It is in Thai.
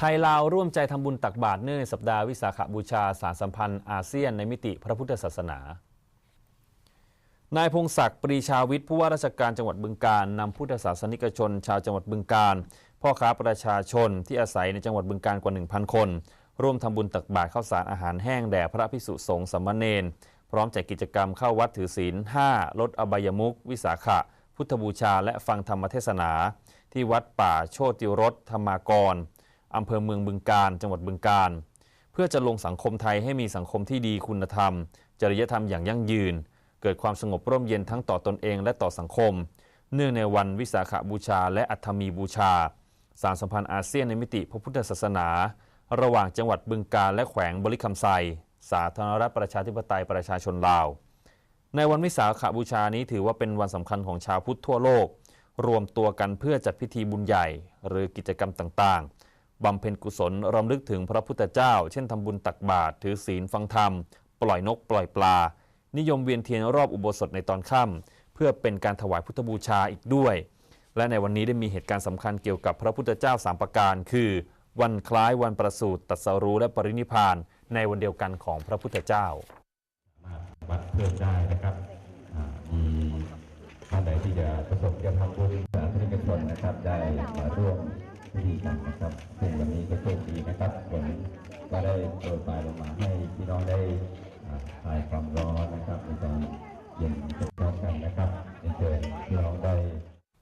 ไทยลาวร่วมใจทำบุญตักบาตรเนื่องในสัปดาห์วิสาขบูชาสารสัมพันธ์อาเซียนในมิติพระพุทธศาสนา นายพงศักดิ์ปรีชาวิทย์ผู้ว่าราชการจังหวัดบึงการนำพุทธศาสนิกชน ชาวจังหวัดบึงการ พ่อค้าประชาชนที่อาศัยในจังหวัดบึงการกว่า 1,000 คน ร่วมทำบุญตักบาตรข้าวสารอาหารแห้งแด่พระภิกษุสงฆ์สามเณรพร้อมจัดกิจกรรมเข้าวัดถือศีล 5 ลดอบายมุขวิสาขะ พุทธบูชา และฟังธรรมเทศนา ที่วัดป่าโชติรสธรรมากร อำเภอเมืองบึงการ จังหวัดบึงการ เพื่อจะลงสังคมไทยให้มีสังคมที่ดีคุณธรรม จริยธรรมอย่างยั่งยืน เกิดความสงบร่มเย็นทั้งต่อตนเองและต่อสังคม เนื่องในวันวิสาขบูชา และอัฐมีบูชา สารสัมพันธ์อาเซียนในมิติพระพุทธศาสนา ระหว่างจังหวัดบึงการและแขวงบริคำไซสาธารณรัฐประชาธิปไตยประชาชนลาว ในวันวิสาขบูชานี้ถือว่าเป็นวันสำคัญของชาวพุทธทั่วโลก รวมตัวกันเพื่อจัดพิธีบุญใหญ่ หรือกิจกรรมต่างๆ บำเพ็ญกุศลรำลึกถึงพระพุทธเจ้า เช่นทำบุญตักบาตรถือศีลฟังธรรม ปล่อยนกปล่อยปลา นิยมเวียนเทียนรอบอุโบสถในตอนค่ำเพื่อเป็นการถวายพุทธบูชาอีกด้วย และในวันนี้ได้มีเหตุการณ์สำคัญเกี่ยวกับพระพุทธเจ้าสามประการ คือ วันคล้ายวันประสูติตรัสรู้และปรินิพานในวันเดียวกันของพระพุทธเจ้ามาวัดเพื่อได้นะครับอ่ามีท่านใดที่จะประสบจะทำบุญสาธารณชนนะครับได้มาร่วม พิธีกันนะครับซึ่งวันนี้ก็โชคดีนะครับฝนก็ได้โปรยปลายลงมาให้พี่น้องได้คลายความร้อน